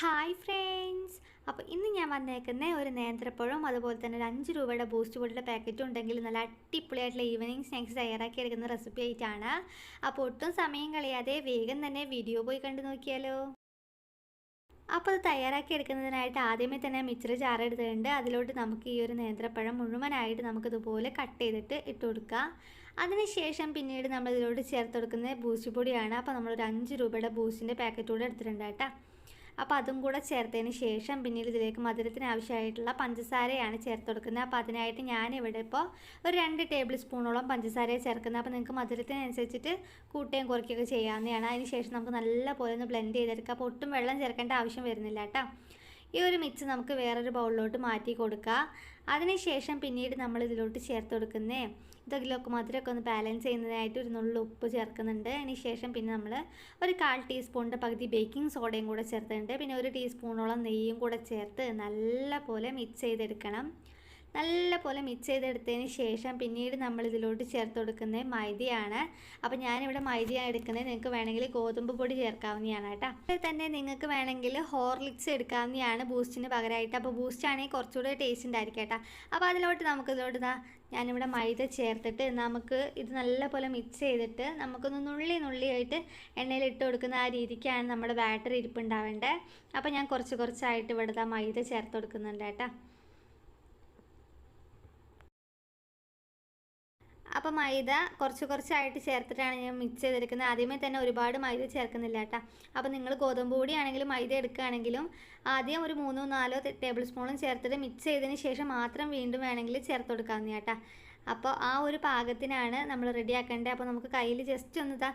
Hi friends അപ്പോൾ ഇന്ന് ഞാൻ വന്നേക്കുന്ന ഒരു നേന്ത്രപ്പഴവും അതുപോലെ തന്നെ ഒരു അഞ്ച് രൂപയുടെ ബൂസ്റ്റ് പൊടിയുടെ പാക്കറ്റും ഉണ്ടെങ്കിൽ നല്ല അടിപൊളിയായിട്ടുള്ള ഈവനിങ് സ്നാക്സ് തയ്യാറാക്കി എടുക്കുന്ന റെസിപ്പി ആയിട്ടാണ്. അപ്പോൾ ഒട്ടും സമയം കളയാതെ വേഗം തന്നെ വീഡിയോ പോയി കണ്ടു നോക്കിയാലോ. അപ്പോൾ അത് തയ്യാറാക്കി എടുക്കുന്നതിനായിട്ട് ആദ്യമേ തന്നെ മിച്ചറ് ജാർ എടുത്തിട്ടുണ്ട്. അതിലോട്ട് നമുക്ക് ഈ ഒരു നേന്ത്രപ്പഴം മുഴുവനായിട്ട് നമുക്കിതുപോലെ കട്ട് ചെയ്തിട്ട് ഇട്ട് കൊടുക്കാം. അതിനുശേഷം പിന്നീട് നമ്മൾ ഇതിലോട്ട് ചേർത്ത് കൊടുക്കുന്നത് ബൂസ്റ്റ് പൊടിയാണ്. അപ്പോൾ നമ്മളൊരു അഞ്ച് രൂപയുടെ ബൂസ്റ്റിന്റെ പാക്കറ്റ് കൂടെ എടുത്തിട്ടുണ്ട് കേട്ടോ. അപ്പോൾ അതും കൂടെ ചേർത്തതിന് ശേഷം പിന്നീട് ഇതിലേക്ക് മധുരത്തിന് ആവശ്യമായിട്ടുള്ള പഞ്ചസാരയാണ് ചേർത്ത് കൊടുക്കുന്നത്. അപ്പോൾ അതിനായിട്ട് ഞാനിവിടെ ഇപ്പോൾ ഒരു രണ്ട് ടേബിൾ സ്പൂണോളം പഞ്ചസാരയെ ചേർക്കുന്നത്. അപ്പോൾ നിങ്ങൾക്ക് മധുരത്തിനനുസരിച്ചിട്ട് കൂട്ടുകയും കുറയ്ക്കുകയൊക്കെ ചെയ്യാവുന്നതാണ്. അതിന് ശേഷം നമുക്ക് നല്ല പോലെ ഒന്ന് ബ്ലെൻഡ് ചെയ്തെടുക്കാം. അപ്പോൾ ഒട്ടും വെള്ളം ചേർക്കേണ്ട ആവശ്യം വരുന്നില്ല കേട്ടോ. ഈ ഒരു മിക്സ് നമുക്ക് വേറൊരു ബൗളിലോട്ട് മാറ്റി കൊടുക്കുക അതിനുശേഷം പിന്നീട് നമ്മൾ ഇതിലോട്ട് ചേർത്ത് കൊടുക്കുന്നേ. ഇതൊക്കെ മധുരമൊക്കെ ഒന്ന് ബാലൻസ് ചെയ്യുന്നതിനായിട്ട് ഒരു നുള്ളു ഉപ്പ് ചേർക്കുന്നുണ്ട്. അതിന് ശേഷം പിന്നെ നമ്മൾ ഒരു കാൽ ടീസ്പൂണിന്റെ പകുതി ബേക്കിംഗ് സോഡയും കൂടെ ചേർത്തിട്ടുണ്ട്. പിന്നെ ഒരു ടീസ്പൂണോളം നെയ്യും കൂടെ ചേർത്ത് നല്ല പോലെ മിക്സ് ചെയ്തെടുക്കണം. നല്ല പോലെ മിക്സ് ചെയ്തെടുത്തതിന് ശേഷം പിന്നീട് നമ്മൾ ഇതിലോട്ട് ചേർത്ത് കൊടുക്കുന്നത് മൈദയാണ്. അപ്പോൾ ഞാനിവിടെ മൈദയാണ് എടുക്കുന്നത്. നിങ്ങൾക്ക് വേണമെങ്കിൽ ഗോതമ്പ് പൊടി ചേർക്കാവുന്നതാണ് കേട്ടോ. അതിൽ തന്നെ നിങ്ങൾക്ക് വേണമെങ്കിൽ ഹോർലിക്സ് എടുക്കാവുന്നതാണ് ബൂസ്റ്റിന് പകരമായിട്ട് അപ്പോൾ ബൂസ്റ്റ് ആണെങ്കിൽ കുറച്ചുകൂടെ ടേസ്റ്റ് ഉണ്ടായിരിക്കും കേട്ടോ. അപ്പോൾ അതിലോട്ട് നമുക്ക് ഇതിലോട്ട് ഇതാ ഞാനിവിടെ മൈദ ചേർത്തിട്ട് നമുക്ക് ഇത് നല്ലപോലെ മിക്സ് ചെയ്തിട്ട് നമുക്കൊന്ന് നുള്ളി നുള്ളിയായിട്ട് എണ്ണയിൽ ഇട്ട് കൊടുക്കുന്ന ആ രീതിക്കാണ് നമ്മുടെ ബാറ്ററി ഇരിപ്പുണ്ടാവേണ്ടത് അപ്പോൾ ഞാൻ കുറച്ച് കുറച്ചായിട്ട് ഇവിടെ മൈദ ചേർത്ത് കൊടുക്കുന്നുണ്ട് കേട്ടോ. അപ്പോൾ മൈദ കുറച്ച് കുറച്ചായിട്ട് ചേർത്തിട്ടാണ് ഞാൻ മിക്സ് ചെയ്തെടുക്കുന്നത്. ആദ്യമേ തന്നെ ഒരുപാട് മൈദ ചേർക്കുന്നില്ല കേട്ടോ. അപ്പോൾ നിങ്ങൾ ഗോതമ്പ് പൊടിയാണെങ്കിലും മൈദ എടുക്കുകയാണെങ്കിലും ആദ്യം ഒരു മൂന്നോ നാലോ ടേബിൾ സ്പൂണും ചേർത്തിട്ട് മിക്സ് ചെയ്തതിന് ശേഷം മാത്രം വീണ്ടും വേണമെങ്കിൽ ചേർത്ത് കൊടുക്കാവുന്ന കേട്ടോ. അപ്പോൾ ആ ഒരു പാകത്തിനാണ് നമ്മൾ റെഡി ആക്കേണ്ടത്. അപ്പോൾ നമുക്ക് കയ്യിൽ ജസ്റ്റ് ഒന്ന് ഇതാ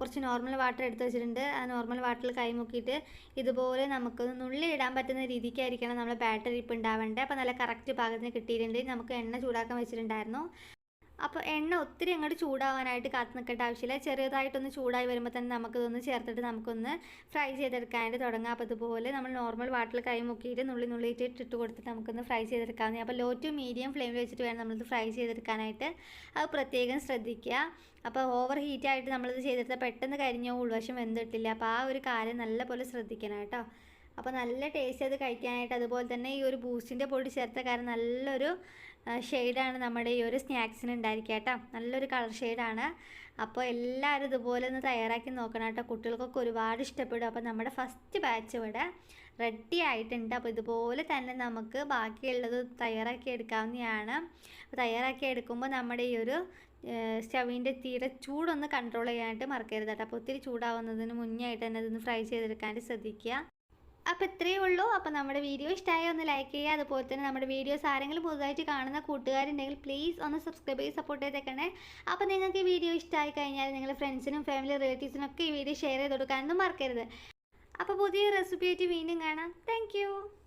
കുറച്ച് നോർമൽ വാട്ടർ എടുത്ത് വെച്ചിട്ടുണ്ട്. ആ നോർമൽ വാട്ടറിൽ കൈ മുക്കിയിട്ട് ഇതുപോലെ നമുക്ക് നുള്ളി ഇടാൻ പറ്റുന്ന രീതിക്കായിരിക്കണം നമ്മൾ ബാറ്ററി ഇപ്പം ഉണ്ടാവേണ്ടത്. അപ്പോൾ നല്ല കറക്റ്റ് പാകത്തിന് കിട്ടിയിട്ടുണ്ട്. നമുക്ക് എണ്ണ ചൂടാക്കാൻ വെച്ചിട്ടുണ്ടായിരുന്നു. അപ്പോൾ എണ്ണ ഒത്തിരി അങ്ങോട്ട് ചൂടാവാനായിട്ട് കാത്തു നിൽക്കേണ്ട ആവശ്യമില്ല. ചെറിയതായിട്ടൊന്ന് ചൂടായി വരുമ്പോൾ തന്നെ നമുക്കിതൊന്ന് ചേർത്തിട്ട് നമുക്കൊന്ന് ഫ്രൈ ചെയ്തെടുക്കാനായിട്ട് തുടങ്ങാം. അപ്പോൾ അതുപോലെ നമ്മൾ നോർമൽ വാട്ടിൽ കൈ മുക്കിയിട്ട് നുള്ളി നുള്ളിയിട്ട് ഇട്ട് കൊടുത്തിട്ട് നമുക്കൊന്ന് ഫ്രൈ ചെയ്തെടുക്കാവുന്ന അപ്പോൾ ലോ ടു മീഡിയം ഫ്ലെയിമിൽ വെച്ചിട്ട് വേണം നമ്മളിത് ഫ്രൈ ചെയ്തെടുക്കാനായിട്ട്. അത് പ്രത്യേകം ശ്രദ്ധിക്കുക. അപ്പോൾ ഓവർ ഹീറ്റായിട്ട് നമ്മളിത് ചെയ്തെടുത്താൽ പെട്ടെന്ന് കരിഞ്ഞോ ഉൾവശം വെന്തിട്ടില്ല. അപ്പോൾ ആ ഒരു കാര്യം നല്ലപോലെ ശ്രദ്ധിക്കണം കേട്ടോ. അപ്പോൾ നല്ല ടേസ്റ്റ് അത് കഴിക്കാനായിട്ട് അതുപോലെ തന്നെ ഈ ഒരു ബൂസ്റ്റിന്റെ പൊടി ചേർത്ത കാരണം നല്ലൊരു ഷെയ്ഡാണ് നമ്മുടെ ഈ ഒരു സ്നാക്സിന് ഉണ്ടായിരിക്കുക കേട്ടോ. നല്ലൊരു കളർ ഷെയ്ഡാണ് അപ്പോൾ എല്ലാവരും ഇതുപോലെ ഒന്ന് തയ്യാറാക്കി നോക്കണം കേട്ടോ. കുട്ടികൾക്കൊക്കെ ഒരുപാട് ഇഷ്ടപ്പെടും. അപ്പോൾ നമ്മുടെ ഫസ്റ്റ് ബാച്ച് ഇവിടെ റെഡി ആയിട്ടുണ്ട്. അപ്പോൾ ഇതുപോലെ തന്നെ നമുക്ക് ബാക്കിയുള്ളത് തയ്യാറാക്കി എടുക്കാവുന്നതാണ്. അപ്പോൾ തയ്യാറാക്കി എടുക്കുമ്പോൾ നമ്മുടെ ഈ ഒരു സ്റ്റവിന്റെ തീരെ ചൂടൊന്ന് കൺട്രോൾ ചെയ്യാനായിട്ട് മറക്കരുത് കേട്ടോ. അപ്പോൾ ഒത്തിരി ചൂടാവുന്നതിന് മുന്നേ ആയിട്ട് തന്നെ ഇതൊന്ന് ഫ്രൈ ചെയ്തെടുക്കാനായിട്ട് ശ്രദ്ധിക്കുക. അപ്പോൾ ഇത്രയേ ഉള്ളൂ. അപ്പോൾ നമ്മുടെ വീഡിയോ ഇഷ്ടമായി ഒന്ന് ലൈക്ക് ചെയ്യുക. അതുപോലെ തന്നെ നമ്മുടെ വീഡിയോസ് ആരെങ്കിലും പുതുതായിട്ട് കാണുന്ന കൂട്ടുകാരുണ്ടെങ്കിൽ പ്ലീസ് ഒന്ന് സബ്സ്ക്രൈബ് ചെയ്ത് സപ്പോർട്ട് ചെയ്തേക്കണേ അപ്പോൾ നിങ്ങൾക്ക് ഈ വീഡിയോ ഇഷ്ടമായി കഴിഞ്ഞാൽ നിങ്ങളുടെ ഫ്രണ്ട്സിനും ഫാമിലി റിലേറ്റീവ്സിനും ഒക്കെ ഈ വീഡിയോ ഷെയർ ചെയ്ത് കൊടുക്കാനൊന്നും മറക്കരുത്. അപ്പോൾ പുതിയ റെസിപ്പി ആയിട്ട് വീണ്ടും കാണാം. താങ്ക്